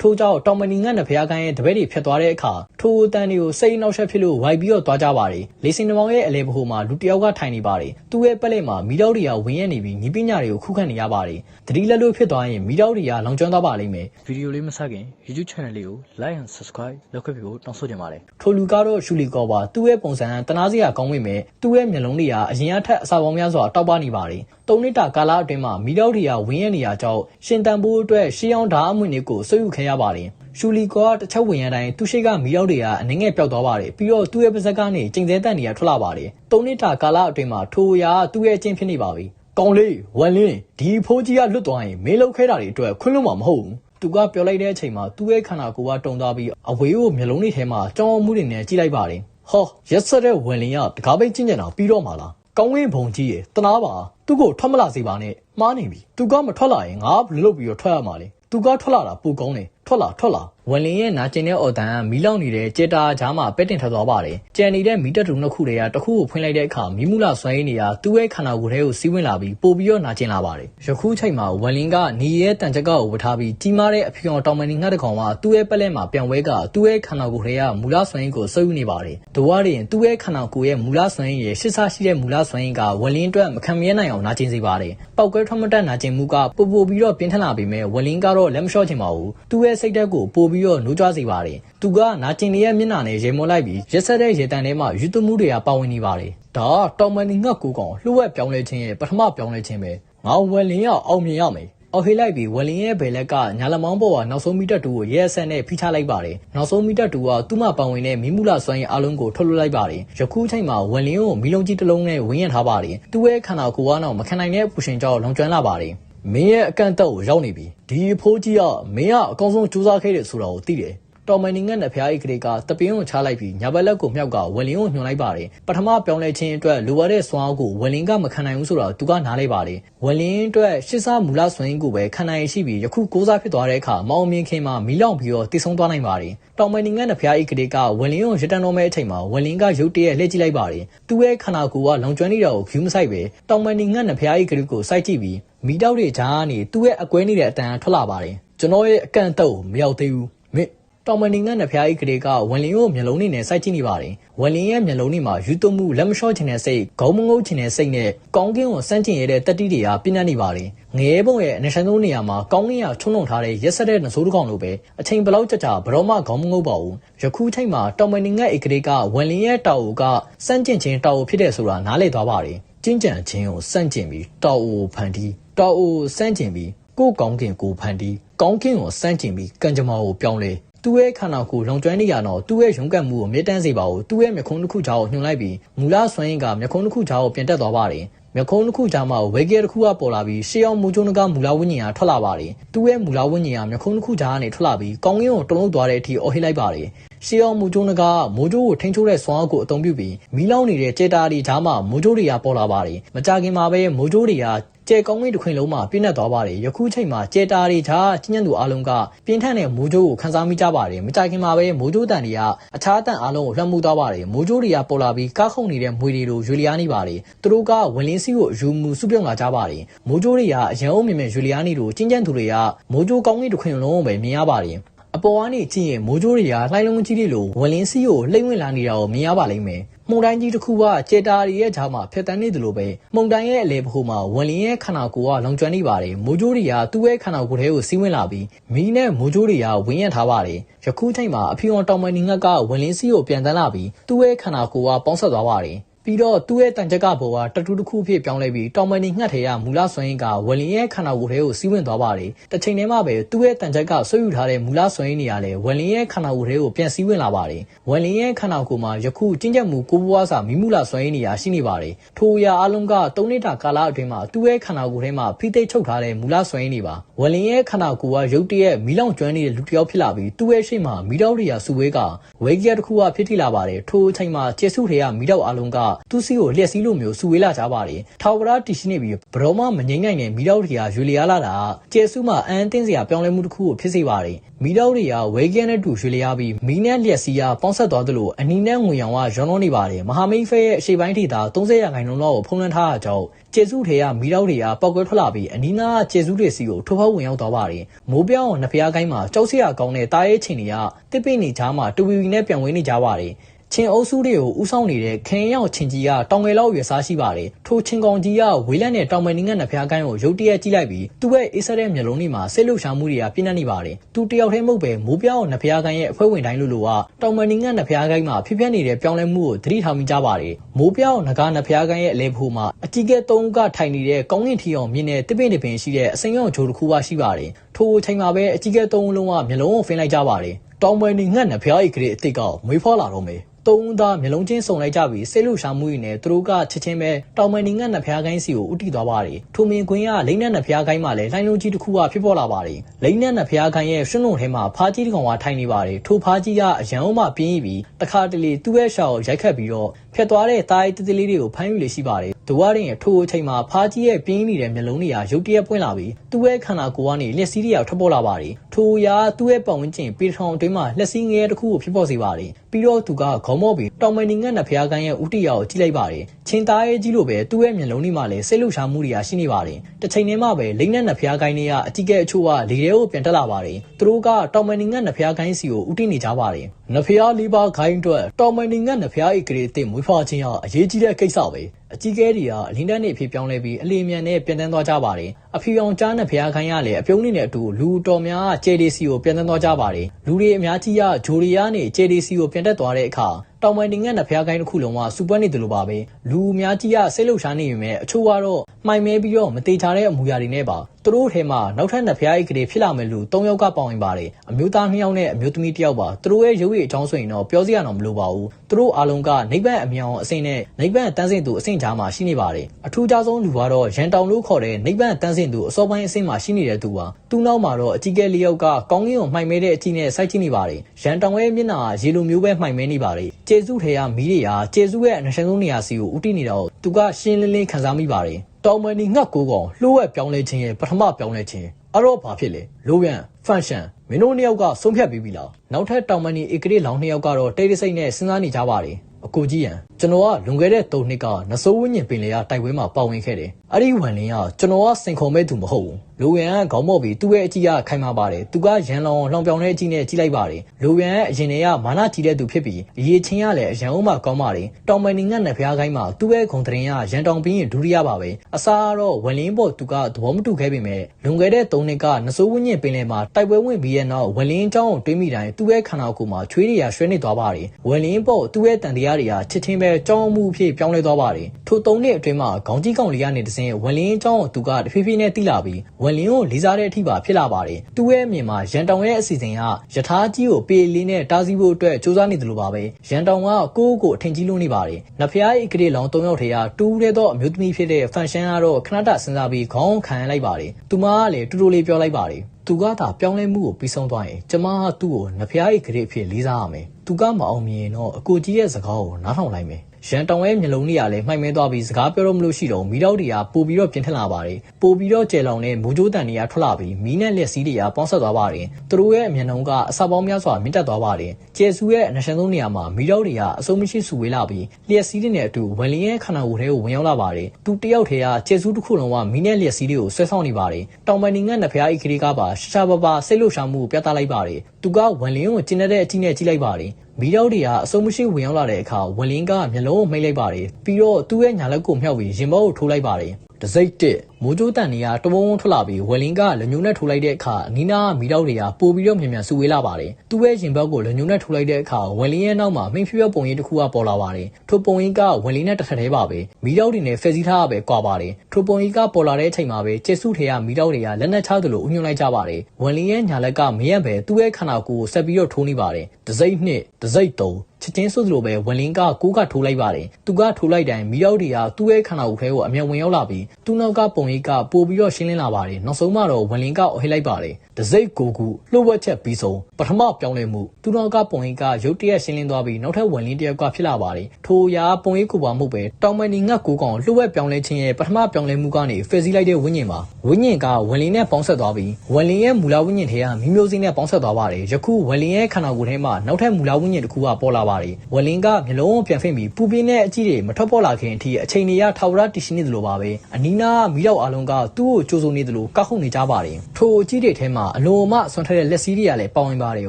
ထို့ကြောင့်တောင်မဏီငတ်နဖျားကိုင်းရဲ့တပည့်တွေဖြတ်သွားတဲ့အခါထိုအတန်တွေကိုစိတ်အနှောက်အယှက်ဖြစ်လို့ဝိုက်ပြီးတော့သွားကြပါတယ်လေစင်နှမောင်ရဲ့အလဲဘဟုမှာလူတစ်ယောက်ကထိုင်နေပါတယ်သူ့ရဲ့ပက်လက်မှာမီတောက်တွေကဝင်ရနေပြီးညီပညာတွေကိုခုခံနေရပါတယ်တတိလက်လို့ဖြစ်သွားရင်မီတောက်တွေကလောင်ကျွမ်းသွားပါလိမ့်မယ်ဗီဒီယိုလေးမစခင် YouTube channel လေးကို like and subscribe လုပ်ခဲ့ပြီးဖို့တောင်းဆိုချင်ပါတယ်ထိုလူကတော့ရှူလီကောပါသူ့ရဲ့ပုံစံတနာစရာကောင်းဝင်မဲ့သူ့ရဲ့မျက်လုံးတွေကအရင်အထက်အစာပေါင်းများစွာတောက်ပနေပါတယ်။သုံးနှစ်တာကာလအတွင်းမှာမီတောက်တွေကဝင်းရနေရကြောင်းရှင်တန်ဖိုးအတွက်ရှေးအောင်ဓာအမွင့်တွေကိုဆွေးယူခဲ့ရပါတယ်။ရှူလီကောကတစ်ချက်ဝင်ရတိုင်းသူရှိကမီတောက်တွေကအနှငယ်ပျောက်သွားပါတယ်ပြီးတော့သူ့ရဲ့ပါဇက်ကနေကျိန်သေးတန်တွေကထွက်လာပါတယ်။သုံးနှစ်တာကာလအတွင်းမှာထိုအရာကသူ့ရဲ့အချင်းဖြစ်နေပါပြီ။ကောင်းလေးဝမ်လင်းဒီဖိုးကြီးကလွတ်သွားရင်မင်းလောက်ခဲတာတွေအတွက်ခွင့်လွှတ်မှာမဟုတ်ဘူး။သူကပြောလိုက်တဲ့အချိန်မှာသူ့ရဲ့ခန္ဓာကိုယ်ကတုံသွားပြီးအဝေးကိုမျိုးလုံးတွေထဲမှာကြောင်းအောင်မှုတွေနဲ့ကြည့်လိုက်ပါတယ်။ဟောရက်ဆက်တဲ့ဝင်လင်းကတကားပိတ်ကျင့်ကြံတာပြီးတော့မှလား။ကောင်းကင်ဘုံကြီးရေတနာပါသူ့ကိုထွက်မလာစေပါနဲ့မှားနေပြီ။သူကမထွက်လာရင်ငါဘယ်လိုလုပ်ပြီးတော့ထွက်ရမှာလဲ။သူကထွက်လာတာပူကောင်းတယ် ထွက်လာထွက်လာဝင်လင်းရဲ့နာကျင်တဲ့အော်တန်ကမီးလောင်နေတဲ့ကြေတာကြားမှာပဲတင်ထသွားပါတယ်။ကြံနေတဲ့မီးတက်တူနှစ်ခုတွေကတစ်ခုကိုဖွင့်လိုက်တဲ့အခါမီးမူလာဆွဲရင်းတွေကသူ့ရဲ့ခန္ဓာကိုယ်ထဲကိုစီးဝင်လာပြီးပို့ပြီးတော့နာကျင်လာပါတယ်။ယခုချိန်မှာဝင်လင်းကနေရဲ့တန်ချက်ကကိုဝတ်ထားပြီးကြီးမားတဲ့အဖြူအောင်တောင်မဏီငှက်တစ်ကောင်ကသူ့ရဲ့ပက်လက်မှာပြန်ဝဲကသူ့ရဲ့ခန္ဓာကိုယ်ထဲကမူလာဆွဲရင်းကိုစုပ်ယူနေပါတယ်။ဒဝါရင်သူ့ရဲ့ခန္ဓာကိုယ်ရဲ့မူလာဆွဲရင်းရဲ့ရှစ်ဆရှိတဲ့မူလာဆွဲရင်းကဝင်လင်းအတွက်မခံမရနိုင်အောင်နာကျင်စေပါတယ်။ပောက်ကွဲထွက်မတက်နာကျင်မှုကပို့ပို့ပြီးတော့ပြင်းထန်လာပေမဲ့ဝင်လင်းကတော့လက်မလျှော့ချင်ပါဘူး။သူ့ရဲ့စိတ်ဓာတ်ကိုပို့ပြီးတော့နှိုးကြွစေပါတယ်။သူကနာကျင်ရဲ့မျက်နှာနဲ့ရေမောလိုက်ပြီးရက်ဆက်တဲ့ရေတန်ထဲမှာယူသွမှုတွေကပါဝင်နေပါတယ်။ဒါကတောင်မန်နီငတ်ကိုကောင်လှုပ်ဝက်ပြောင်းလဲခြင်းရဲ့ပထမပြောင်းလဲခြင်းပဲ။ငါဝယ်လင်းရအောင်မြင်ရမယ်။အော်ဟေးလိုက်ပြီးဝယ်လင်းရဲ့ဘယ်လက်ကညာလမောင်းပေါ်ကနောက်ဆုံးမီတာတူကိုရဲဆက်နဲ့ဖိချလိုက်ပါတယ်။နောက်ဆုံးမီတာတူကသူ့မှာပါဝင်တဲ့မီးမူလာစွမ်းရည်အလုံးကိုထုတ်လွှတ်လိုက်ပါတယ်။ယခုချိန်မှာဝယ်လင်းကိုမီလုံးကြီးတစ်လုံးနဲ့ဝင်းရထားပါတယ်။သူ့ရဲ့ခန္ဓာကိုယ်ကတော့မခံနိုင်တဲ့ပူရှင်ကြောင့်လုံကျွမ်းလာပါတယ်။ မင်းရဲ့အကန့်အသတ်ကိုရောက်နေပြီဒီအဖိုးကြီးကမင်းကအကောင်းဆုံးစူးစမ်းခဲ့တယ်ဆိုတာကိုသိတယ် တော်မန်နီငတ်နဲ့ဖျားအိတ်ကလေးကတပင်းကိုချလိုက်ပြီးညာဘက်လက်ကိုမြောက်ကဝလင်းကိုညှွန်လိုက်ပါတယ်ပထမပြောင်းလဲခြင်းအတွက်လိုအပ်တဲ့စွမ်းအားကိုဝလင်းကမခံနိုင်ဘူးဆိုတော့သူကနားလိုက်ပါတယ်ဝလင်းအတွက်ရှစ်စားမူလစွမ်းရင်းကိုပဲခံနိုင်ရှိပြီးယခုကိုးစားဖြစ်သွားတဲ့အခါမောင်မြင်ခင်မှာမီးလောင်ပြီးတော့တည်ဆုံးသွားနိုင်ပါတယ်တော်မန်နီငတ်နဲ့ဖျားအိတ်ကလေးကဝလင်းကိုရတန်တော်မဲ့အချိန်မှာဝလင်းကရုတ်တရက်လှည့်ကြည့်လိုက်ပါတယ်သူ့ရဲ့ခန္ဓာကိုယ်ကလောင်ကျွမ်းနေတာကိုဂူးမဆိုင်ပဲတော်မန်နီငတ်နဲ့ဖျားအိတ်ကလေးကိုစိုက်ကြည့်ပြီးမီးတောက်တွေကြားကနေသူ့ရဲ့အကွဲနေတဲ့အတန်ထွက်လာပါတယ်ကျွန်တော်ရဲ့အကန့်အသတ်ကိုမရောက်သေးဘူးမင်း တောင်မန်နီငတ်နဖျားအိတ်ကလေးကဝန်လင်းကိုမျက်လုံးနဲ့စိုက်ကြည့်နေပါတယ်။ဝန်လင်းရဲ့မျက်လုံးတွေမှာယူသွမှုလက်မလျှော့ချင်တဲ့စိတ်၊ခေါင်းမငုပ်ချင်တဲ့စိတ်နဲ့ကောင်းကင်ကိုစမ်းကျင်ရတဲ့တက်တိတွေကပြင်းထန်နေပါတယ်။ငရဲပုံရဲ့အနရှန်သုံးနေရာမှာကောင်းကင်ကချုံလုံထားတဲ့ရက်ဆက်တဲ့နှစိုးတစ်ကောင်လိုပဲအချိန်ဘလောက်ကြာကြာဘရောမခေါင်းမငုပ်ပါဘူး။ယခုချိန်မှာတောင်မန်နီငတ်အိတ်ကလေးကဝန်လင်းရဲ့တောက်အိုကစမ်းကျင်ခြင်းတောက်အိုဖြစ်တဲ့ဆိုတာနားလည်သွားပါတယ်။ကျင်းကြံခြင်းကိုစမ်းကျင်ပြီးတောက်အိုဖန်တီးတောက်အိုစမ်းကျင်ပြီးကိုကောင်းကင်ကိုဖန်တီးကောင်းကင်ကိုစမ်းကျင်ပြီးကံကြမ္မာကိုပြောင်းလဲ သူ့ရဲ့ခန္ဓာကိုယ်လုံကျွမ်းနေရတော့သူ့ရဲ့ရုံးကပ်မှုကိုမြင့်တမ်းစေပါဘူးသူ့ရဲ့မျက်ခုံးတစ်ခုကြားကိုညှို့လိုက်ပြီးမူလဆွမ်းရင်ကမျက်ခုံးတစ်ခုကြားကိုပြန်တက်သွားပါတယ်မျက်ခုံးတစ်ခုကြားမှာဝေကဲတစ်ခုကပေါ်လာပြီးရှေးအောင်မူကျုံးကမူလဝိညာဉ်ကထွက်လာပါတယ်သူ့ရဲ့မူလဝိညာဉ်ကမျက်ခုံးတစ်ခုကြားကနေထွက်လာပြီးကောင်းကင်ကိုတုံ့လုံးသွားတဲ့အထိအော်ဟစ်လိုက်ပါတယ် ရှေးအောင်မူကျုံးကမိုးကြိုးကိုထိန်းချုပ်တဲ့စွမ်းအားကိုအသုံးပြုပြီးမီးလောင်နေတဲ့ကြေတာတွေကြားမှာမိုးကြိုးတွေကပေါ်လာပါတယ်မကြခင်မှာပဲမိုးကြိုးတွေကကျဲကောင်းကင်တစ်ခွင်လုံးမှာပြည့်နှက်သွားပါတယ်ယခုချိန်မှာကျဲတာတွေကြားကျဉ်းညံ့သူအလုံးကပြင်းထန်တဲ့မိုးကြိုးကိုခန်းစားမိကြပါတယ်မကြခင်မှာပဲမိုးကြိုးတန်တွေကအခြားတန်အလုံးကိုလွှမ်းမိုးသွားပါတယ်မိုးကြိုးတွေကပေါ်လာပြီးကားခုန်နေတဲ့မွေတွေလိုရွေလျားနေပါတယ်သူတို့ကဝင်လင်းစီကိုယူမှုစုပြုံလာကြပါတယ်မိုးကြိုးတွေကအရန်အုံမြင်မြင်ရွေလျားနေလို့ကျဉ်းညံ့သူတွေကမိုးကြိုးကောင်းကင်တစ်ခွင်လုံးကိုပဲမြင်ရပါတယ် အပေါ်ကနေကြည့်ရင်မိုးကြိုးတွေကလှိုင်းလုံးကြီးတွေလိုဝင်လင်းစီကိုလှိမ့်ဝင်လာနေတာကိုမြင်ရပါလိမ့်မယ်။မှုန်တိုင်းကြီးတစ်ခုကကြေတာရီရဲ့ဂျာမှာဖျက်တန်းနေတယ်လို့ပဲမှုန်တိုင်းရဲ့အလဲဘဟုမှာဝင်လင်းရဲ့ခန္ဓာကိုယ်ကလောင်ကျွမ်းနေပါတယ်။မိုးကြိုးတွေကသူ့ရဲ့ခန္ဓာကိုယ်ထဲကိုစီးဝင်လာပြီးမီးနဲ့မိုးကြိုးတွေကဝင်းရထားပါတယ်။ယခုချိန်မှာအဖီအောင်တောင်မနီငတ်ကဝင်လင်းစီကိုပြန်တန်းလာပြီးသူ့ရဲ့ခန္ဓာကိုယ်ကပေါင်းဆက်သွားပါတယ်။ ပြီးတော့သူ့ရဲ့တန်ချက်ကဘောကတတူးတစ်ခုအဖြစ်ပြောင်းလဲပြီးတောင်မန်နီငှက်ထဲကမူလဆွမ်းရင်ကဝလင်ရဲ့ခန္ဓာကိုယ်ထဲကိုစီးဝင်သွားပါတယ်။တစ်ချိန်တည်းမှာပဲသူ့ရဲ့တန်ချက်ကဆွဲယူထားတဲ့မူလဆွမ်းရင်တွေကလည်းဝလင်ရဲ့ခန္ဓာကိုယ်ထဲကိုပြန်စီးဝင်လာပါတယ်။ဝလင်ရဲ့ခန္ဓာကိုယ်မှာယခုကျဉ်ကျက်မှုကိုဘွားစာမိမှုလာဆွမ်းရင်တွေကရှိနေပါတယ်။ထိုအရာအလုံးက၃နှစ်တာကာလအတွင်းမှာသူ့ရဲ့ခန္ဓာကိုယ်ထဲမှာဖိသိပ်ချုပ်ထားတဲ့မူလဆွမ်းရင်တွေပါ။ဝလင်ရဲ့ခန္ဓာကိုယ်ကရုတ်တရက်မီးလောင်ကျွမ်းနေတဲ့လူတစ်ယောက်ဖြစ်လာပြီးသူ့ရဲ့ရှေ့မှာမီးတောက်တွေကစုဝဲကဝဲကြီးတစ်ခုကဖြစ်ထိလာပါတယ်။ထိုအချိန်မှာကျေစုတွေကမီးတောက်အလုံးကသူ့စီကိုလျှက်စီးလိုမျိုးစုဝေးလာကြပါတယ်ထာဝရတည်ရှိနေပြီးဘရောမမငိမ့်နိုင်တဲ့မိတော့တွေကရွေလျားလာတာကျဲစုမှာအန်တင်းစရာပြောင်းလဲမှုတစ်ခုကိုဖြစ်စေပါတယ်မိတော့တွေကဝဲကဲနဲ့တူရွှေလျားပြီးမီးနဲ့လျက်စီးရပေါင်းဆက်သွားသလိုအနီးနဲ့ငွေရောင်ကရောင်းလုံးနေပါတယ်မဟာမိတ်ဖဲရဲ့အရှိပိုင်းဒေသ30ရာခိုင်နှုန်းလောက်ကိုဖုံးလွှမ်းထားတာကြောင့်ကျေစုထေကမီးတော့တွေကပောက်ကွဲထွက်လာပြီးအနီးနားကျေစုတွေစီကိုထိုးဖောက်ဝင်ရောက်သွားပါတယ်မိုးပြောင်းနှစ်ဖျားကိုင်းမှာကြောက်စရာကောင်းတဲ့တားရဲချင်တွေကတစ်ပိနေချားမှာတူဝီဝီနဲ့ပြန်ဝင်နေကြပါတယ် ချင်းအုပ်စုတွေကိုဥဆောင်နေတဲ့ခင်ရောက်ချင်းကြီးကတောင်ငယ်လောက်ရွယ်စားရှိပါတယ်ထိုချင်းကောင်ကြီးကဝေးလက်နဲ့တောင်မင်းငတ်နှစ်ဖျားကိုင်းကိုရုတ်တရက်ကြည့်လိုက်ပြီးသူ့ရဲ့အေးဆက်တဲ့မျက်လုံးတွေမှာစိတ်လှုပ်ရှားမှုတွေကပြည့်နှက်နေပါတယ်သူတယောက်တည်းမဟုတ်ပဲမိုးပြောင်းနှစ်ဖျားကိုင်းရဲ့အဖွဲ့ဝင်တိုင်းလို့လို့ကတောင်မင်းငတ်နှစ်ဖျားကိုင်းမှာဖြစ်ပျက်နေတဲ့ပြောင်းလဲမှုကိုသတိထားမိကြပါတယ်မိုးပြောင်းနဂါနှစ်ဖျားကိုင်းရဲ့အလဲဖို့မှာအကြီးကဲသုံးကထိုင်နေတဲ့ကောင်းကင်ထီအောင်မြင်တဲ့တစ်ပင်တစ်ပင်ရှိတဲ့အစိမ်းရောင်ဂျိုတစ်ခုပါရှိပါတယ်ထိုအချိန်မှာပဲအကြီးကဲသုံးလုံးကမျက်လုံးကိုဖင်းလိုက်ကြပါတယ်တောင်မင်းငတ်နှစ်ဖျားအိတ်ကလေးအစ်စ်ကမွေးဖွားလာတော့မယ် သုံးသားမျိုးလုံးချင်းစုံလိုက်ကြပြီးစိတ်လှုပ်ရှားမှုတွေနဲ့သူတို့ကချက်ချင်းပဲတောင်မန်နီငတ်နှစ်ဖျားကိုင်းစီကိုဥတီသွားပါတယ်ထိုမင်ကွင်းကလိမ့်နဲ့နှစ်ဖျားကိုင်းမှာလည်းလိုင်းလုံးကြီးတစ်ခုကဖြစ်ပေါ်လာပါတယ်လိမ့်နဲ့နှစ်ဖျားကိုင်းရဲ့ရွှွန်းလုံးထဲမှာဖားကြီးတစ်ကောင်ကထိုင်နေပါတယ်ထိုဖားကြီးကအရန်အောင်မှပြင်းပြီးတခါတလေသူ့ရဲ့ရှောက်ရိုက်ခတ်ပြီးတော့ဖြတ်သွားတဲ့တားရီတတလေးတွေကိုဖမ်းယူလေရှိပါတယ်ဒဝရင်ထိုအချိန်မှာဖားကြီးရဲ့ပြင်းနေတဲ့မျက်လုံးတွေကရုတ်တရက်ပွင့်လာပြီးသူ့ရဲ့ခန္ဓာကိုယ်ကနေလက်စည်းတွေထွက်ပေါ်လာပါတယ်ထိုရာသူ့ရဲ့ပတ်ဝန်းကျင်ပေထောင်အတွင်းမှာလက်စည်းငယ်တစ်ခုကိုဖြစ်ပေါ်စေပါတယ်ပြီးတော့သူကခေါင်းမော့ပြီးတောင်မန်နီငတ်နှစ်ဖျားကိုင်းရဲ့ဥတီယာကိုကြည့်လိုက်ပါတယ်ချင်းသားရဲ့ကြီးလိုပဲသူ့ရဲ့မျက်လုံးတွေမှာလည်းစိတ်လှုပ်ရှားမှုတွေကရှိနေပါတယ်တစ်ချိန်တည်းမှာပဲလိမ့်နဲ့နှစ်ဖျားကိုင်းတွေကအကြီးကဲအချို့ကလေထဲကိုပြန်တက်လာပါတယ်သူတို့ကတောင်မန်နီငတ်နှစ်ဖျားကိုင်းစီကိုဥတီနေကြပါတယ် နှစ်ဖျားလေးပါးခိုင်းအတွက်တောင်မန်နီငတ်နှစ်ဖျားအိတ်ကလေးအစ်မွေးဖွားခြင်းဟာအရေးကြီးတဲ့ကိစ္စပဲအကြီးကဲတွေကအလင်းတန်းနေဖြစ်ပြောင်းလဲပြီးအလီမြန်နဲ့ပြန်တန်းသွားကြပါတယ်အဖီအောင်ကြားနဲ့ဖျားခိုင်းရလေအပြုံးနေတဲ့အတူလူတော်များကျဲဒီစီကိုပြန်တန်းသွားကြပါတယ်လူတွေအများကြီးကဂျိုရီယာနေကျဲဒီစီကိုပြန်တက်သွားတဲ့အခါတောင်ပန်တင်ငတ်နဲ့ဖျားကိုင်းတစ်ခုလုံးကစူပတ်နေတယ်လို့ပါပဲလူအများကြီးကစိတ်လှုပ်ရှားနေပေမဲ့အချို့ကတော့မှိုင်မဲပြီးတော့မတေချာတဲ့အမူအရာတွေနဲ့ပါသူတို့ထဲမှာနောက်ထပ်နှစ်ဖျားအိတ်ကလေးဖြစ်လာမယ်လို့၃ယောက်ကပေါဝင်ပါတယ်အမျိုးသား၂ယောက်နဲ့အမျိုးသမီးတစ်ယောက်ပါသူတို့ရဲ့ရုပ်ရည်အကြောင်းဆိုရင်တော့ပြောစရာတော့မလိုပါဘူးသူတို့အားလုံးကနိဗ္ဗာန်အမြောင်အစိမ့်နဲ့နိဗ္ဗာန်တန်းစင်သူအစိမ့်ကြားမှာရှိနေပါတယ်အထူးခြားဆုံးလူကတော့ရန်တောင်လို့ခေါ်တဲ့နိဗ္ဗာန်တန်းစင်သူအစောပိုင်းအစိမ့်မှာရှိနေတဲ့သူပါသူ့နောက်မှာတော့အကြီးကဲလေးယောက်ကကောင်းကင်ကိုမှိုင်မဲတဲ့အကြီးနဲ့စိုက်ကြည့်နေပါတယ်ရန်တောင်ရဲ့မျက်နှာကရေလိုမျိုးပဲမှိုင်မဲနေပါတယ်ကျေစုထဲကမီးတွေကကျေစုရဲ့အနှရှင်းဆုံးနေရာစီကိုဥတီနေတော့သူကရှင်းလင်းလင်းခံစားမိပါတယ်တောင်မဏီငှက်ကိုကောင်လှိုးဝက်ပြောင်းလဲခြင်းရဲ့ပထမပြောင်းလဲခြင်းအဲ့တော့ဘာဖြစ်လဲလိုရန်ဖန်ရှန်မင်းတို့နှစ်ယောက်ကဆုံးဖြတ်ပြီးပြီလားနောက်ထပ်တောင်မဏီဧကရေလောင်နှစ်ယောက်ကတော့တိတ်တဆိတ်နဲ့စဉ်းစားနေကြပါတယ်အကိုကြီးရန် ကျွန်တော်ကလွန်ခဲ့တဲ့၃နှစ်ကနစိုးဝင်းညင်ပင်လေကတိုက်ပွဲမှာပါဝင်ခဲ့တယ်။အဲ့ဒီဝန်လင်းကကျွန်တော်ကစင်ခုံမဲ့သူမဟုတ်ဘူး။လူရန်ကခေါင်းမော့ပြီးသူ့ရဲ့အကြီးကခိုင်မာပါတယ်။သူကရန်လောင်လောင်ပြောင်တဲ့အကြီးနဲ့ကြီးလိုက်ပါတယ်။လူရန်ကအရင်တည်းကမာနကြီးတဲ့သူဖြစ်ပြီးအရေးချင်းကလည်းအရန်အောင်မှကောင်းပါတယ်။တောင်မန်နီငတ်နဲ့ဖျားခိုင်းမှာသူ့ရဲ့ခုံတရင်ကရန်တောင်ပြီးရင်ဒုတိယပါပဲ။အစားကတော့ဝန်လင်းပေါ်သူကသဘောမတူခဲ့ပေမဲ့လွန်ခဲ့တဲ့၃နှစ်ကနစိုးဝင်းညင်ပင်လေမှာတိုက်ပွဲဝင်ပြီးတဲ့နောက်ဝန်လင်းအကြောင်းကိုတွေးမိတိုင်းသူ့ရဲ့ခန္ဓာကိုယ်မှာချွေးတွေကရွှဲနေသွားပါတယ်။ဝန်လင်းပေါ်သူ့ရဲ့တန်တရားတွေကချစ်ချင်းပဲကြောင်းမှုအဖြစ်ပြောင်းလဲသွားပါတယ်။ထိုသုံးနှစ်အတွင်းမှာခေါင်းကြီးကောင်လေးကနေတစင်းဝန်လင်းအကြောင်းကိုသူကတဖြည်းဖြည်းနဲ့တိလာပြီးဝန်လင်းကိုလေးစားတဲ့အထိပါဖြစ်လာပါတယ်။သူ့ရဲ့အမြင်မှာရန်တောင်ရဲ့အစီအစဉ်ကယထာကြီးကိုပေလေးနဲ့တားဆီးဖို့အတွက်စူးစမ်းနေတယ်လို့ပါပဲ။ရန်တောင်ကကိုယ့်ကိုအထင်ကြီးလို့နေပါတယ်။နဖျား၏ကလေးလောင်၃ယောက်ထဲကတူးတဲ့တော့အမျိုးသမီးဖြစ်တဲ့ဖန်ရှန်ကတော့ခဏတစဉ်းစားပြီးခေါင်းခံလိုက်ပါတယ်။သူမကလည်းတူတူလေးပြောလိုက်ပါတယ်။သူကသာပြောင်းလဲမှုကိုပြီးဆုံးသွားရင်ကျမကသူ့ကိုနဖျား၏ကလေးအဖြစ်လေးစားရမယ်။ သူကမအောင်မြင်တော့အကိုကြီးရဲ့စကားကိုနားထောင်လိုက်မယ်။ ရန်တောင်ရဲ့မျက်လုံးတွေကလည်းမှိုက်မဲသွားပြီးစကားပြောတော့မလို့ရှိတော့မီးတောက်တွေကပို့ပြီးတော့ပြင်းထန်လာပါတယ်ပို့ပြီးတော့ကျယ်လောင်တဲ့မူကြိုးတန်တွေကထွက်လာပြီးမီးနဲ့လက်စည်းတွေကပေါင်းဆက်သွားပါတယ်သူတို့ရဲ့အမျက်နှာကအစာပေါင်းများစွာမြင့်တက်သွားပါတယ်ကျယ်ဆူရဲ့အနှရှမ်းဆုံးနေရာမှာမီးတောက်တွေကအစုံမရှိစုဝေးလာပြီးလျက်စည်းတွေနဲ့အတူဝန်လင်းရဲ့ခန္ဓာကိုယ်ထဲကိုဝင်ရောက်လာပါတယ်သူတယောက်ထဲကကျယ်ဆူတစ်ခုလုံးကမီးနဲ့လျက်စည်းတွေကိုဆွဲဆောင်နေပါတယ်တောင်ပန်နီငတ်နှစ်ဖျားအိတ်ကလေးကပါရှာရှာပါပါစိတ်လှုပ်ရှားမှုကိုပြသလိုက်ပါတယ်သူကဝန်လင်းကိုကျင်းတဲ့အကြည့်နဲ့ကြည့်လိုက်ပါတယ် မီးတောက်တွေကအစုံမရှိဝင်ရောက်လာတဲ့အခါဝလင်းကမျက်လုံးကိုမှိတ်လိုက်ပါတယ်ပြီးတော့သူ့ရဲ့ညာလက်ကိုမြှောက်ပြီးရင်ဘောကိုထိုးလိုက်ပါတယ်တစိတ်တစ် မိုးကြိုးတန်တွေကတဝုံဝုံထွက်လာပြီးဝလင်းကလက်ညှိုးနဲ့ထိုးလိုက်တဲ့အခါအနီးနားမီးတောက်တွေကပိုပြီးတော့မြန်မြန်ဆူဝေးလာပါတယ်သူ့ရဲ့ရင်ဘတ်ကိုလက်ညှိုးနဲ့ထိုးလိုက်တဲ့အခါဝလင်းရဲ့နောက်မှာမိန်ဖြူရပုံရိပ်တစ်ခုကပေါ်လာပါတယ်ထိုပုံရိပ်ကဝလင်းနဲ့တစ်ထက်တည်းပါပဲမီးတောက်တွေနဲ့ဖက်စီးထားရပဲကွာပါတယ်ထိုပုံရိပ်ကပေါ်လာတဲ့အချိန်မှာပဲကျက်စုထေရမီးတောက်တွေကလက်နက်ချသလိုဥညွှန်လိုက်ကြပါတယ်ဝလင်းရဲ့ညာလက်ကမရက်ပဲသူ့ရဲ့ခန္ဓာကိုယ်ကိုဆက်ပြီးတော့ထိုးနေပါတယ်တစိတ်နှစ်တစိတ်သုံးချက်ချင်းဆိုသလိုပဲဝလင်းကကိုးကထိုးလိုက်ပါတယ်သူကထိုးလိုက်တိုင်းမီးရောက်တွေကသူ့ရဲ့ခန္ဓာကိုယ်ထဲကိုအမြန်ဝင်ရောက်လာပြီးသူ့နောက်ကပုံရိပ်ကပို့ပြီးတော့ရှင်းလင်းလာပါတယ်နောက်ဆုံးမှတော့ဝလင်းကအော်ဟစ်လိုက်ပါတယ် တဒစိတ်ကိုကူလှုပ်ဝက်ချက်ပြီးဆုံးပထမပြောင်းလဲမှုသူတော်ကပုံရိပ်ကရုတ်တရက်ရှင်းလင်းသွားပြီးနောက်ထပ်ဝင်လင်းတယောက်ကဖြစ်လာပါတယ်ထိုအရာပုံရိပ်ကိုပါမဟုတ်ပဲတောင်မနီငတ်ကိုကောင်လှုပ်ဝက်ပြောင်းလဲခြင်းရဲ့ပထမပြောင်းလဲမှုကနေဖယ်စီလိုက်တဲ့ဝိညာဉ်ပါဝိညာဉ်ကဝင်လင်းနဲ့ပေါင်းဆက်သွားပြီးဝင်လင်းရဲ့မူလဝိညာဉ်ထဲကမိမျိုးစိနဲ့ပေါင်းဆက်သွားပါတယ်ယခုဝင်လင်းရဲ့ခန္ဓာကိုယ်ထဲမှာနောက်ထပ်မူလဝိညာဉ်တစ်ခုကပေါ်လာပါတယ်ဝင်လင်းကမျိုးလုံးပြန်ဖိပြီးပူပြင်းတဲ့အကြည့်တွေမထွက်ပေါ်လာခင်အထိအချိန်တွေကထာဝရတည်ရှိနေသလိုပါပဲအနီးနားမိတော့အလုံးကသူ့ကိုကြိုးစုံနေသလိုကောက်ခုန်နေကြပါတယ်ထိုအကြည့်တွေထဲမှာအလုံးအမဆွမ်းထက်တဲ့လက်စည်းတွေကလည်းပေါင်းဝင်ပါတယ်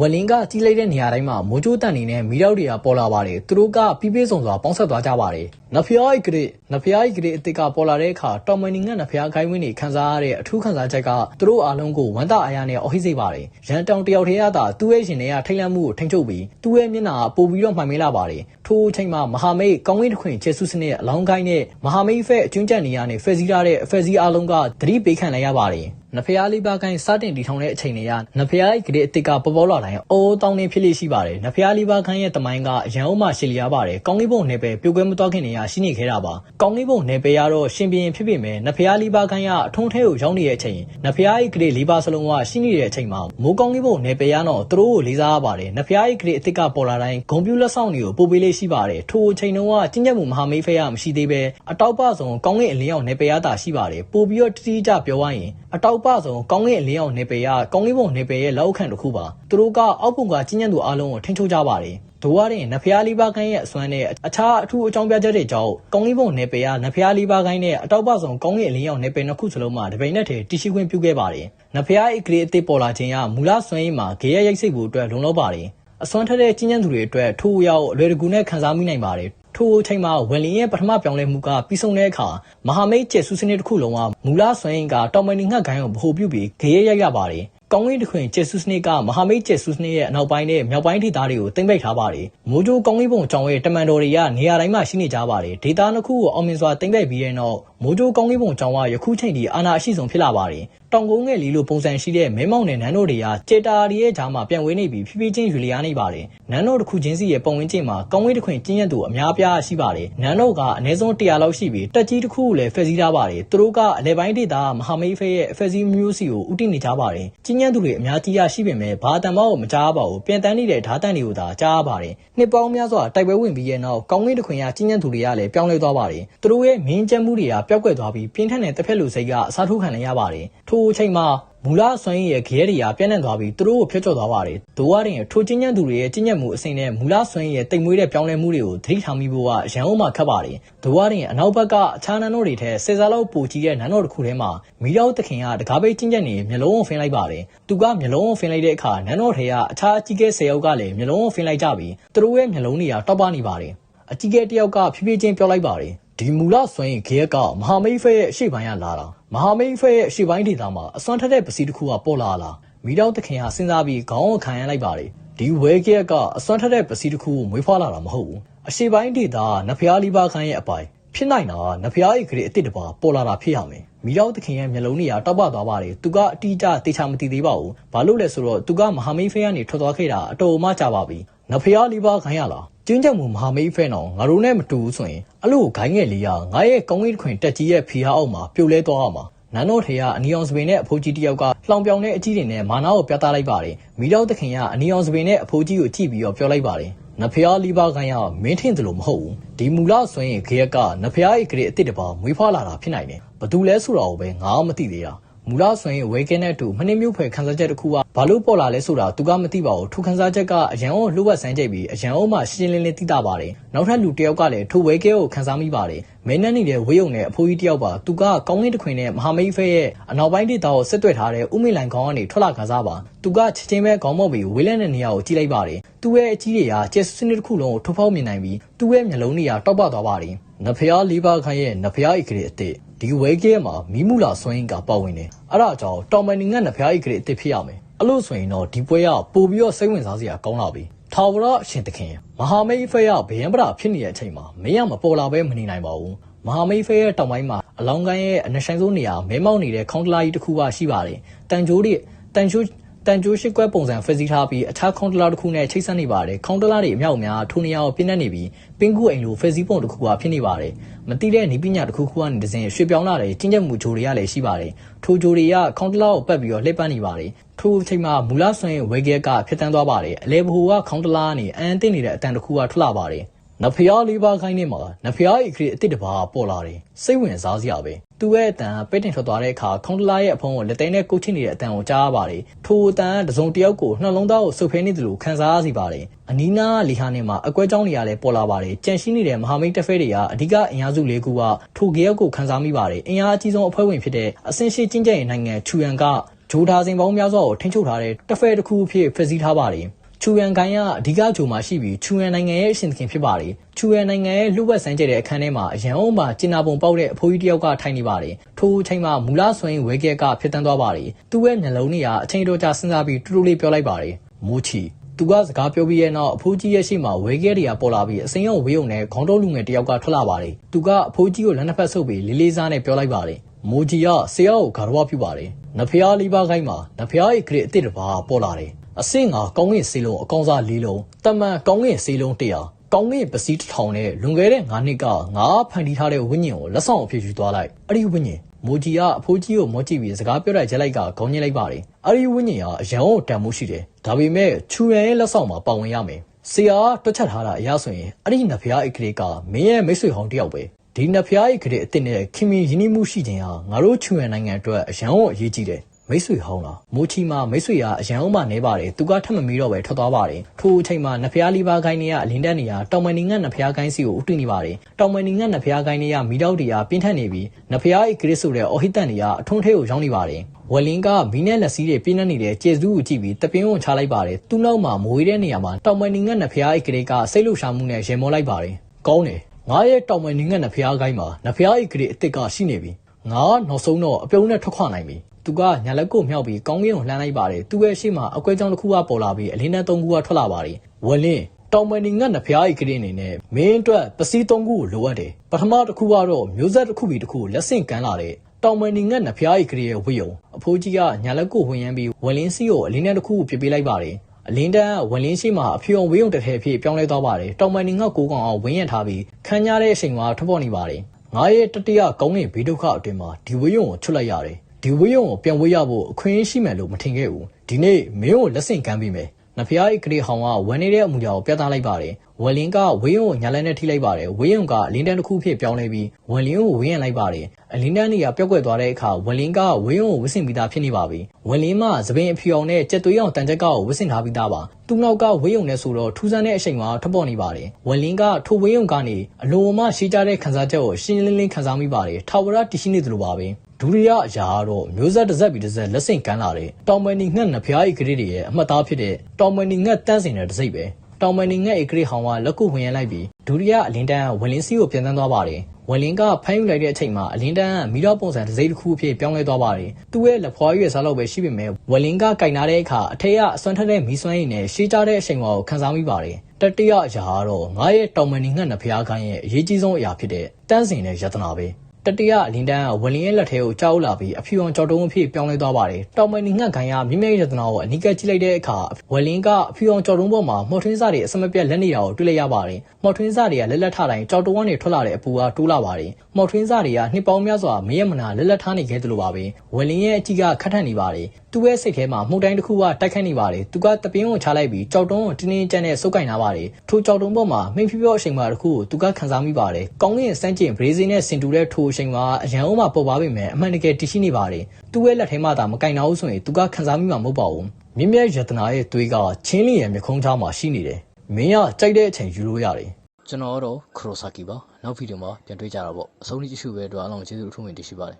ဝလင်းကကြီးလိုက်တဲ့နေရာတိုင်းမှာမိုးကြိုးတန်နေနဲ့မိတော့တွေကပေါ်လာပါတယ်သူတို့ကပြပြဆုံစွာပေါင်းဆက်သွားကြပါတယ်နဖျားအိကရနဖျားအိကရအစ်စ်ကပေါ်လာတဲ့အခါတော်မနီငတ်နဖျားခိုင်းဝင်းတွေခန်းစားရတဲ့အထူးခန်းစားချက်ကသူတို့အားလုံးကိုဝမ်းသာအားရနဲ့အော်ဟစ်စေပါတယ်ရန်တောင်တယောက်တည်းရတာသူ့ရဲ့ရှင်တွေကထိတ်လန့်မှုကိုထိန်းချုပ်ပြီးသူ့ရဲ့မျက်နှာပိုပြီးတော့မှန်မေးလာပါတယ်ထိုအချိန်မှာမဟာမိတ်ကောင်းကင်တစ်ခွင်ကျေဆုစနစ်အလောင်းကိုင်းနဲ့မဟာမိတ်ဖက်အကျွန်းကျန်နေရနဲ့ဖက်စီးထားတဲ့ဖက်စီးအားလုံးကသတိပေးခံလိုက်ရပါတယ် နဖျားလေးပါးကိုင်းစတင်တည်ထောင်တဲ့အချိန်တွေကနဖျားရဲ့ဂရေအစ်စ်ကပေါ်ပေါ်လာတိုင်းအိုးတောင်းနေဖြစ်လိရှိပါတယ်နဖျားလေးပါးကိုင်းရဲ့တမိုင်းကအရန်အုံးမှရှည်လျားပါတယ်ကောင်းလေးပုံနယ်ပယ်ပြိုကွဲမသွားခင်နေရရှိနေခဲ့တာပါကောင်းလေးပုံနယ်ပယ်ကတော့ရှင်ပြင်းဖြစ်ပေမဲ့နဖျားလေးပါးကိုင်းကအထုံးထဲကိုရောက်နေတဲ့အချိန်နဖျားရဲ့ဂရေလေးပါးစလုံးကရှိနေတဲ့အချိန်မှာမိုးကောင်းလေးပုံနယ်ပယ်ရတော့သူတို့ကိုလေးစားရပါတယ်နဖျားရဲ့ဂရေအစ်စ်ကပေါ်လာတိုင်းဂုံပြူလက်ဆောင်တွေကိုပို့ပေးလေးရှိပါတယ်ထိုအချိန်တုန်းကကျင့်ကြံမှုမဟာမိတ်ဖက်ရမရှိသေးပဲအတောက်ပဆုံးကောင်းကင်အလင်းရောက်နယ်ပယ်ရတာရှိပါတယ်ပို့ပြီးတော့တိတိကျပြောရရင် အတောက်ပဆုံးကောင်းကင်အလင်းအောင်နေပယ်ရကောင်းလေးပုံနေပယ်ရဲ့လောက်ခံတစ်ခုပါသူတို့ကအောက်ပုံကကြီးညံ့သူအလုံးကိုထိန်းချုပ်ကြပါတယ်ဒိုးရတဲ့နဖျားလေးပါးခိုင်းရဲ့အစွမ်းနဲ့အခြားအထူးအကြောင်းပြချက်တွေကြောင့်ကောင်းလေးပုံနယ်ပယ်ရနဖျားလေးပါးခိုင်းနဲ့အတောက်ပဆောင်ကောင်းလေးအလင်းရောင်နယ်ပယ်နှစ်ခုစလုံးမှာတပိန်နဲ့တည်းတရှိခွင့်ပြုခဲ့ပါတယ်နဖျားအိတ်ကလေးအသေးပေါ်လာခြင်းကမူလစွမ်းရည်မှာဂေရရိုက်စိတ်ဖို့အတွက်လုံလောက်ပါတယ်အစွမ်းထက်တဲ့ကြီးညံ့သူတွေအတွက်ထိုးရောက်အလွယ်တကူနဲ့ခံစားမိနိုင်ပါတယ် ထိုအချိန်မှာဝင်လင်းရဲ့ပထမပြောင်းလဲမှုကပြီးဆုံးတဲ့အခါမဟာမိတ်ကျဲဆူစနစ်တစ်ခုလုံးကမူလဆွမ်းရင်ကတောင်ပန်ငှက်ကိုင်းကိုဗဟိုပြုပြီးဂေရရိုက်ရပါတယ်ကောင်းကင်တခွင်ကျဲဆူစနစ်ကမဟာမိတ်ကျဲဆူစနစ်ရဲ့အနောက်ပိုင်းနဲ့မြောက်ပိုင်းဒေသတွေကိုတင်ပိတ်ထားပါတယ်။မိုးကြိုးကောင်းကင်ပုံကြောင်ရဲ့တမန်တော်တွေကနေရာတိုင်းမှာရှိနေကြပါတယ်။ဒေသနှစ်ခုကိုအောင်မြင်စွာတင်ပိတ်ပြီးတဲ့နောက် မိုးကြိုးကောင်းကင်ပုံကြောင်ကယခုချိန်ထိအာဏာအရှိဆုံးဖြစ်လာပါတယ်။တောင်ကုန်းငယ်လီလိုပုံစံရှိတဲ့မဲမောင်နဲ့နန်းတော်တွေကကျေတာရီရဲ့ဂျာမှာပြန်ဝေးနေပြီးဖြည်းဖြည်းချင်းယူလျားနေပါတယ်။နန်းတော်တစ်ခုချင်းစီရဲ့ပုံဝန်းကျင်မှာကောင်းကင်တခွင်ကျင်းရသူအများပြားရှိပါတယ်။နန်းတော်ကအနည်းဆုံး100လောက်ရှိပြီးတက်ကြီးတစ်ခုကိုလည်းဖက်စီးထားပါတယ်။သူတို့ကအလဲပိုင်းဒေသမဟာမိတ်ဖေးရဲ့ဖက်စီးမျိုးစီကိုဥတီနေကြပါတယ်။ကျင်းရသူတွေအများကြီးရရှိပေမဲ့ဘာတန်မောက်ကိုမကြားပါဘူး။ပြန်တန်းနေတဲ့ဓာတ်တန်တွေကိုသာကြားပါတယ်။နှစ်ပေါင်းများစွာတိုက်ပွဲဝင်ပြီးရဲ့နောက်ကောင်းကင်တခွင်ရကျင်းရသူတွေကလည်းပြောင်းလဲသွားပါတယ်။သူတို့ရဲ့မင်းကျက်မှုတွေကပျောက်ကွယ်သွားပြီးပြင်းထန်တဲ့တစ်ဖက်လူစိတ်ကအစားထိုးခံရပါတယ်။ထိုအချိန်မှာမူလအစွမ်းရည်ရဲ့ခဲတွေကပြန့်နှံ့သွားပြီးသူတို့ကိုဖျက်ချော်သွားပါတယ်။ဒိုဝါရင်ထိုချင်းညံ့သူတွေရဲ့ချင်းညက်မှုအစိမ့်နဲ့မူလအစွမ်းရည်ရဲ့တိမ်မွေးတဲ့ပြောင်းလဲမှုတွေကိုသတိထားမိဖို့ကရန်အောင်မှခက်ပါတယ်။ဒိုဝါရင်အနောက်ဘက်ကအခြားနန်းတော်တွေထက်ဆယ်စားလောက်ပိုကြီးတဲ့နန်းတော်တစ်ခုထဲမှာမီးတောက်သခင်ကတကားပိတ်ချင်းညက်နေမျိုးလုံးကိုဖင်းလိုက်ပါတယ်။သူကမျိုးလုံးကိုဖင်းလိုက်တဲ့အခါနန်းတော်ထဲကအခြားအကြီးကဲဆယ်ယောက်ကလည်းမျိုးလုံးကိုဖင်းလိုက်ကြပြီးသူတို့ရဲ့မျိုးလုံးတွေကတောက်ပနေပါတယ်။အကြီးကဲတယောက်ကဖြည်းဖြည်းချင်းပြောလိုက်ပါတယ်။ ဒီမူလဆွမ်းရင်ခေကမဟာမိတ်ဖဲရဲ့အရှိပိုင်းကလာတာမဟာမိတ်ဖဲရဲ့အရှိပိုင်းဒေသမှာအစွမ်းထက်တဲ့ပစီတစ်ခုကပေါ်လာလာမိတော့တခင်ကစဉ်းစားပြီးခေါင်းကိုခံရလိုက်ပါတယ်ဒီဝဲခေကအစွမ်းထက်တဲ့ပစီတစ်ခုကိုမွေးဖွားလာတာမဟုတ်ဘူးအရှိပိုင်းဒေသနဖျားလီပါခန်းရဲ့အပိုင်ဖြစ်နိုင်တာနဖျားအိတ်ကလေးအစ်စ်တပါပေါ်လာတာဖြစ်ရမယ်မိတော့တခင်ရဲ့မျက်လုံးတွေကတောက်ပသွားပါတယ်သူကအတီးကျတေချာမသိသေးပါဘူးဘာလို့လဲဆိုတော့သူကမဟာမိတ်ဖဲကနေထွက်သွားခဲ့တာအတော်မှကြာပါပြီနဖျားလီပါခန်းရလား ကျင်းချက်မှုမဟာမိတ်ဖဲနော်ငါတို့နဲ့မတူဘူးဆိုရင်အဲ့လိုဂိုင်းငယ်လေးကငါရဲ့ကောင်းကင်ခွင်တက်ကြီးရဲ့ဖီဟာအောက်မှာပြိုလဲသွားအောင်မှာနန်းတော်ထေကအနီအောင်စပင်နဲ့အဖိုးကြီးတယောက်ကလှောင်ပြောင်တဲ့အကြီးတွေနဲ့မာနာကိုပြသလိုက်ပါတယ်မိတော့တခင်ကအနီအောင်စပင်နဲ့အဖိုးကြီးကိုကြည့်ပြီးတော့ပြောလိုက်ပါတယ်နဖျားလီပါခိုင်းကမင်းထင်တယ်လို့မဟုတ်ဘူးဒီမူလဆိုရင်ခေရကနဖျားရဲ့ဂရေအစ်စ်တပါမွေးဖွားလာတာဖြစ်နိုင်တယ်ဘသူလဲဆိုတာကိုပဲငါမသိသေးတာ မူလဆိုရင်ဝေကင်းတဲ့အတူမနှင်းမျိုးဖွယ်ခန်းစားချက်တစ်ခုကဘာလို့ပေါ်လာလဲဆိုတာသူကမသိပါဘူးထိုခန်းစားချက်ကအရန်ကိုလှုပ်ဝက်ဆန်းကြိတ်ပြီးအရန်အောင်မှရှင်းလင်းလင်းသိတာပါတယ်နောက်ထပ်လူတစ်ယောက်ကလည်းထိုဝေကဲကိုခန်းစားမိပါတယ်မင်းနဲ့နေတဲ့ဝေးုံနဲ့အဖိုးကြီးတစ်ယောက်ပါသူကကောင်းကင်တစ်ခွင်နဲ့မဟာမိတ်ဖဲရဲ့အနောက်ပိုင်းဒေသကိုဆက်သွယ်ထားတဲ့ဥမိလိုင်ခေါင်းကနေထွက်လာခန်းစားပါသူကချက်ချင်းပဲခေါင်းမောက်ပြီးဝေးလက်တဲ့နေရာကိုကြည့်လိုက်ပါတယ်သူ့ရဲ့အကြီးတွေကကျက်စနစ်တစ်ခုလုံးကိုထိုးဖောက်မြင်နိုင်ပြီးသူ့ရဲ့မျက်လုံးတွေကတောက်ပသွားပါတယ်နဖျားလေးပါးခိုင်းရဲ့နဖျားအိတ်ကလေးအစ်စ် ဒီဝဲကဲမှာမီးမူလာဆွင်းကပတ်ဝင်နေအဲ့ဒါကြောင့်တောင်မန်နီငတ်နဖျားအိတ်ကလေးအစ်စ်ဖြစ်ရမယ်အဲ့လို့ဆိုရင်တော့ဒီပွဲကပို့ပြီးတော့စိတ်ဝင်စားစရာကောင်းလာပြီထာဝရအရှင်သခင်မဟာမိတ်ဖဲရဘယံပရာဖြစ်နေတဲ့အချိန်မှာမင်းကမပေါ်လာပဲမနေနိုင်ပါဘူးမဟာမိတ်ဖဲရဲ့တောင်ပိုင်းမှာအလောင်းကိုင်းရဲ့အနဆိုင်ဆုံးနေရာမဲမောက်နေတဲ့ခေါင်းတလာကြီးတစ်ခုကရှိပါတယ်တန်ချိုးတွေတန်ချိုး တတန်ကြိုးရှိကွက်ပုံစံဖွဲ့စည်းထားပြီးအခြားခေါင်းတလားတစ်ခုနဲ့ချိတ်ဆက်နေပါတယ်ခေါင်းတလားတွေအမြောက်အများထိုနေရာကိုပြင်းနေနေပြီးပင်ကူအိမ်လိုဖွဲ့စည်းပုံတစ်ခုကဖြစ်နေပါတယ်မတိတဲ့နီးပညာတစ်ခုခုကနေတစ်စင်ရွှေပြောင်းလာတဲ့ကျင်းချက်မှုဂျိုတွေကလည်းရှိပါတယ်ထိုဂျိုတွေကခေါင်းတလားကိုပတ်ပြီးတော့လှည့်ပတ်နေပါတယ်ထိုအချိန်မှာမူလဆွင်ဝေကဲကဖြစ်တန်းသွားပါတယ်အလဲဘဟိုကခေါင်းတလားကနေအန်တင်နေတဲ့အတန်တစ်ခုကထွက်လာပါတယ် နဖျားလေးပါးခိုင်းနေမှာနဖျားဤခရီအစ်စ်တစ်ပါးပေါ်လာတယ်စိတ်ဝင်စားစရာပဲသူ့ရဲ့အတန်ပဲ့တင်ထွက်သွားတဲ့အခါခေါင်းတလားရဲ့အဖုံးကိုလက်သိမ်းနဲ့ကုတ်ချစ်နေတဲ့အတန်ကိုကြားရပါတယ်ထိုအတန်ကတစုံတစ်ယောက်ကိုနှလုံးသားကိုဆုပ်ဖဲနေတယ်လို့ခံစားရစီပါတယ်အနီးနားလီဟာနေမှာအကွဲကြောင်းတွေကလည်းပေါ်လာပါတယ်ကြန့်ရှိနေတဲ့မဟာမိတ်တပ်ဖဲတွေကအဓိကအင်အားစုလေးခုကထိုကရက်ကိုခံစားမိပါတယ်အင်အားအကြီးဆုံးအဖွဲ့ဝင်ဖြစ်တဲ့အစင်ရှိကျင်းကျင်နိုင်ငံချူရန်ကဂျိုဒါစင်ပေါင်းများစွာကိုထိန်းချုပ်ထားတဲ့တပ်ဖဲတစ်ခုအဖြစ်ဖွဲ့စည်းထားပါတယ် ချူရန်ကိုင်းကအဓိကဂျိုမှာရှိပြီးချူရန်နိုင်ငံရဲ့အရှင်သခင်ဖြစ်ပါတယ်။ချူရန်နိုင်ငံရဲ့လူ့ဝက်ဆန်းကျဲတဲ့အခန်းထဲမှာအရန်အောင်မှာကျင်နာပုံပေါက်တဲ့အဖိုးကြီးတစ်ယောက်ကထိုင်နေပါတယ်။ထိုအချိန်မှာမူလဆွင်ဝဲကက်ကဖြစ်တန်းသွားပါတယ်။သူ့ရဲ့နှလုံးထဲကအချိန်တော်ကြာစဉ်းစားပြီးတူတူလေးပြောလိုက်ပါတယ်။မိုးချီသူကစကားပြောပြီးရဲ့နောက်အဖိုးကြီးရဲ့ရှိမှဝဲကဲတွေကပေါ်လာပြီးအစိမ်းရောဝေးုံနဲ့ခေါင်းတုံးလူငယ်တစ်ယောက်ကထွက်လာပါတယ်။သူကအဖိုးကြီးကိုလက်နှစ်ဖက်ဆုပ်ပြီးလေးလေးစားနဲ့ပြောလိုက်ပါတယ်။မိုဂျီကဆရာကိုဂါရဝပြုပါတယ်။နဖျားလေးပါးခိုင်းမှာနဖျားရဲ့ခရစ်အစ်စ်တစ်ပါးပေါ်လာတယ်။ အဆင့်ငါကောင်းကင်စေးလုံးအကောင်စားလေးလုံးတမန်ကောင်းကင်စေးလုံး100ကောင်းကင်ပစည်းတစ်ထောင်နဲ့လွန်ခဲ့တဲ့9နှစ်ကငါဖန်တီးထားတဲ့ဝိညာဉ်ကိုလက်ဆောင်အဖြစ်ယူသွားလိုက်အဲ့ဒီဝိညာဉ်မိုဂျီကအဖိုးကြီးကိုမော့ကြည့်ပြီးစကားပြောတဲ့ဂျက်လိုက်ကခေါင်းညှိလိုက်ပါတယ်အဲ့ဒီဝိညာဉ်ကအရန်ကိုတန်မှုရှိတယ်ဒါပေမဲ့ချူရန်ရဲ့လက်ဆောင်မှာပါဝင်ရမယ်ဆရာတွက်ချက်ထားတာအရဆိုရင်အဲ့ဒီနဖျားအိတ်ကလေးကမင်းရဲ့မိတ်ဆွေဟောင်းတယောက်ပဲဒီနဖျားအိတ်ကလေးအစ်စ်နဲ့ခင်မီရင်းနှီးမှုရှိခြင်းဟာငါတို့ချူရန်နိုင်ငံအတွက်အရန်ကိုအရေးကြီးတယ် မိတ်ဆွေဟောင်းလားမိုချီမှာမိတ်ဆွေကအရန်အောင်မနေပါတယ်သူကထပ်မမီတော့ပဲထွက်သွားပါတယ်ထိုအချိန်မှာနဖျားလီပါခိုင်းနေရအလင်းတက်နေရတောင်မန်နီငတ်နဖျားခိုင်းစီကိုဥတီနေပါတယ်တောင်မန်နီငတ်နဖျားခိုင်းနေရမီတော့တရားပြင်းထန်နေပြီးနဖျားအိဂရစ်ဆိုတဲ့အော်ဟစ်တန်နေရအထုံးထဲကိုရောက်နေပါတယ်ဝလင်ကမီးနဲ့လက်စည်းတွေပြင်းနေနေတဲ့ကျေစုကိုကြည့်ပြီးတပင်းကိုချလိုက်ပါတယ်သူ့နောက်မှာမွေးတဲ့နေရာမှာတောင်မန်နီငတ်နဖျားအိဂရစ်ကစိတ်လှုပ်ရှားမှုနဲ့ရေမောလိုက်ပါတယ်ကောင်းတယ်ငါရဲ့တောင်မန်နီငတ်နဖျားခိုင်းမှာနဖျားအိဂရစ်အစ်စ်ကရှိနေပြီငါနောက်ဆုံးတော့အပြုံးနဲ့ထွက်ခွာနိုင်ပြီ သူကညာလက်ကိုမြောက်ပြီးကောင်းကင်ကိုလှမ်းလိုက်ပါတယ်သူ့ရဲ့ရှေ့မှာအကွဲကြောင်တစ်ခုကပေါ်လာပြီးအလင်းနဲ့သုံးခုကထွက်လာပါတယ်ဝလင်းတောင်ပန်နီငတ်နဖျားဤကလေးအနေနဲ့မင်းအတွက်ပစီသုံးခုကိုလိုအပ်တယ်ပထမတစ်ခုကတော့မျိုးဆက်တစ်ခုပြီးတစ်ခုလက်ဆင့်ကမ်းလာတဲ့တောင်ပန်နီငတ်နဖျားဤကလေးရဲ့ဝိယုံအဖိုးကြီးကညာလက်ကိုဝင်ရမ်းပြီးဝလင်းစီကိုအလင်းနဲ့တစ်ခုကိုပြပေးလိုက်ပါတယ်အလင်းတန်းဝင်လင်းရှိမှအဖြူအောင်ဝေးုံတစ်ထည်ဖြစ်ပြောင်းလဲသွားပါတယ်တောင်ပန်နီငတ်ကိုကောင်အောင်ဝင်းရထားပြီးခန်းညာတဲ့အချိန်မှာထွက်ပေါ်နေပါတယ်ငါရဲ့တတိယကောင်းကင်ဘေးဒုက္ခအတွင်းမှာဒီဝေးုံကိုချွတ်လိုက်ရတယ် ဒီဝေးရုံကိုပြန်ဝေးရဖို့အခွင့်အရေးရှိမယ်လို့မထင်ခဲ့ဘူးဒီနေ့မင်းကိုလက်ဆင့်ကမ်းပေးမယ်နဖျားဤကလေးဟောင်ကဝမ်းနေတဲ့အမူအရာကိုပြသလိုက်ပါတယ်ဝလင်ကဝေးရုံကိုညာလက်နဲ့ထိလိုက်ပါတယ်ဝေးရုံကအလင်းတန်းတစ်ခုဖြစ်ပြောင်းလဲပြီးဝလင်ကိုဝင်းရလိုက်ပါတယ်အလင်းတန်းနေရာပျောက်ကွယ်သွားတဲ့အခါဝလင်ကဝေးရုံကိုဝစ်စင်ပြီးသားဖြစ်နေပါပြီဝလင်မှသပင်အဖြူအောင်နဲ့ကြက်သွေးအောင်တန်ကြက်ကကိုဝစ်စင်ထားပြီးသားပါသူ့နောက်ကဝေးရုံနဲ့ဆိုတော့ထူးဆန်းတဲ့အချိန်မှာထွက်ပေါ်နေပါတယ်ဝလင်ကထိုဝေးရုံကနေအလိုမှရှိကြတဲ့ခန်းစားချက်ကိုရှင်းလင်းလင်းခန်းစားမိပါတယ်ထာဝရတည်ရှိနေသလိုပါပဲ ဒုတိယအရာကတော့မျိုးဆက်တစ်ဆက်ပြီးတစ်ဆက်လက်ဆင့်ကမ်းလာတဲ့တောင်မန်နီငှက်နဖျားဤကလေးတွေရဲ့အမှတ်သားဖြစ်တဲ့တောင်မန်နီငှက်တန်းစင်တဲ့တစ်စိတ်ပဲတောင်မန်နီငှက်ဧကလေးဟောင်းကလက်ကုဝင်ရလိုက်ပြီးဒုတိယအလင်းတန်းကဝင်လင်းစီကိုပြန်တန်းသွားပါတယ်ဝင်လင်းကဖမ်းယူလိုက်တဲ့အချိန်မှာအလင်းတန်းကမီတော့ပုံစံတစ်စိတ်တစ်ခုအဖြစ်ပြောင်းလဲသွားပါတယ်သူ့ရဲ့လက်ဖွားရွယ်စားလောက်ပဲရှိပေမဲ့ဝင်လင်းကကင်နာတဲ့အခါအထက်ကအစွမ်းထက်တဲ့မီးစွမ်းရည်နဲ့ရှေးကြတဲ့အချိန်ကိုခံစားမိပါတယ်တတိယအရာကတော့ငါရဲ့တောင်မန်နီငှက်နဖျားခိုင်းရဲ့အရေးကြီးဆုံးအရာဖြစ်တဲ့တန်းစင်တဲ့ယတနာပဲ တတိယအလင်းတန်းကဝလင်းရဲ့လက်ထဲကိုကြောက်လာပြီးအဖြူအောင်ကြောက်တုံးအဖြစ်ပြောင်းလဲသွားပါတယ်။တောင်မန်နီငှက်ခိုင်ကမြင့်မြတ်ရတနာကိုအနီးကပ်ကြည့်လိုက်တဲ့အခါဝလင်းကအဖြူအောင်ကြောက်တုံးပေါ်မှာမော်ထွင်းစားတွေအစမပြတ်လက်နေတာကိုတွေ့လိုက်ရပါတယ်။မော်ထွင်းစားတွေကလက်လက်ထတိုင်းကြောက်တုံးကနေထွက်လာတဲ့အပူကတိုးလာပါတယ်။မော်ထွင်းစားတွေကနှစ်ပေါင်းများစွာမရမနာလက်လက်ထားနေခဲ့တယ်လို့ပါပဲ။ဝလင်းရဲ့အကြည့်ကခတ်ထန်နေပါတယ်။ သူ့ရဲ့စိတ်ထဲမှာမှုန်တိုင်းတစ်ခုကတိုက်ခတ်နေပါတယ်။သူကတပင်းကိုချလိုက်ပြီးကြောက်တုံးကိုတင်းတင်းကြပ်နဲ့စုပ်ကင်ထားပါတယ်။ထိုကြောက်တုံးပေါ်မှာမိန်ဖြောအချိန်မှတစ်ခုကိုသူကခံစားမိပါတယ်။ကောင်းကင်စမ်းကျင်ဘရေးဇီနဲ့စင်တူတဲ့ထိုအချိန်မှာအရန်အောင်မှပေါ်ပါပေမဲ့အမှန်တကယ်တရှိနေပါတယ်။သူ့ရဲ့လက်ထဲမှာသာမကင်တော့ဘူးဆိုရင်သူကခံစားမိမှာမဟုတ်ပါဘူး။မြင့်မြတ်ယတနာရဲ့သွေးကချင်းလီရဲ့မျက်ခုံးသားမှာရှိနေတယ်။မင်းကကြိုက်တဲ့အချိန်ယူလို့ရတယ်။ကျွန်တော်ကတော့ခရိုဆာကီပါနောက်ဗီဒီယိုမှာပြန်တွေ့ကြတာပေါ့အဆုံးထိကြည့်ရှုပဲအတွက်အားလုံးကျေးဇူးအထူးတင်ရှိပါတယ်